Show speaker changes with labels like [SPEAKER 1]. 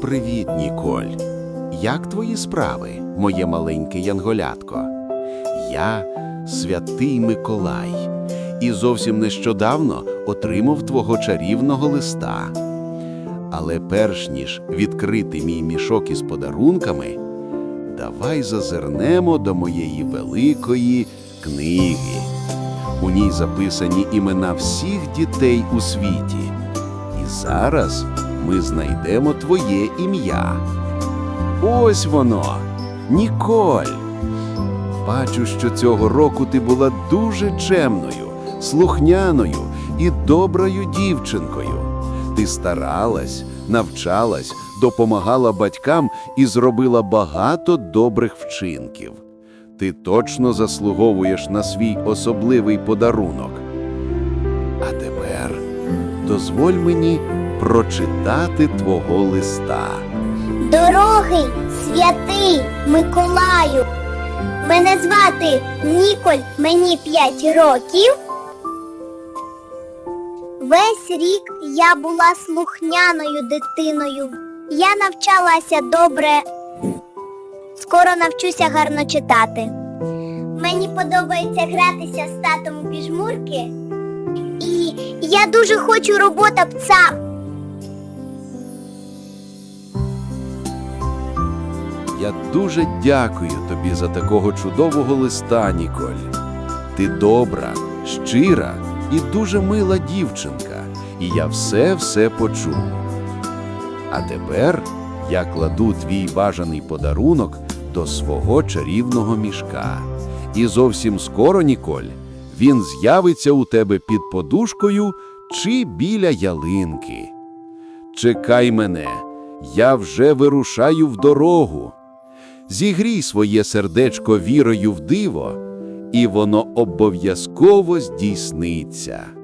[SPEAKER 1] Привіт, Ніколь. Як твої справи, моє маленьке янголятко? Я святий Миколай, і зовсім нещодавно отримав твого чарівного листа. Але перш ніж відкрити мій мішок із подарунками, давай зазирнемо до моєї великої книги. У ній записані імена всіх дітей у світі. Зараз ми знайдемо твоє ім'я. Ось воно, Ніколь. Бачу, що цього року ти була дуже чемною, слухняною і доброю дівчинкою. Ти старалась, навчалась, допомагала батькам і зробила багато добрих вчинків. Ти точно заслуговуєш на свій особливий подарунок. А тепер дозволь мені прочитати твого листа.
[SPEAKER 2] Дорогий святий Миколаю. Мене звати Ніколь, мені 5 років. Весь рік я була слухняною дитиною. Я навчалася добре. Скоро навчуся гарно читати. Мені подобається гратися з татом у піжмурки. Я дуже хочу робота пса.
[SPEAKER 1] Я дуже дякую тобі за такого чудового листа, Ніколь. Ти добра, щира і дуже мила дівчинка, і я все-все почув. А тепер я кладу твій бажаний подарунок до свого чарівного мішка. І зовсім скоро, Ніколь, він з'явиться у тебе під подушкою чи біля ялинки. Чекай мене, я вже вирушаю в дорогу. Зігрій своє сердечко вірою в диво, і воно обов'язково здійсниться.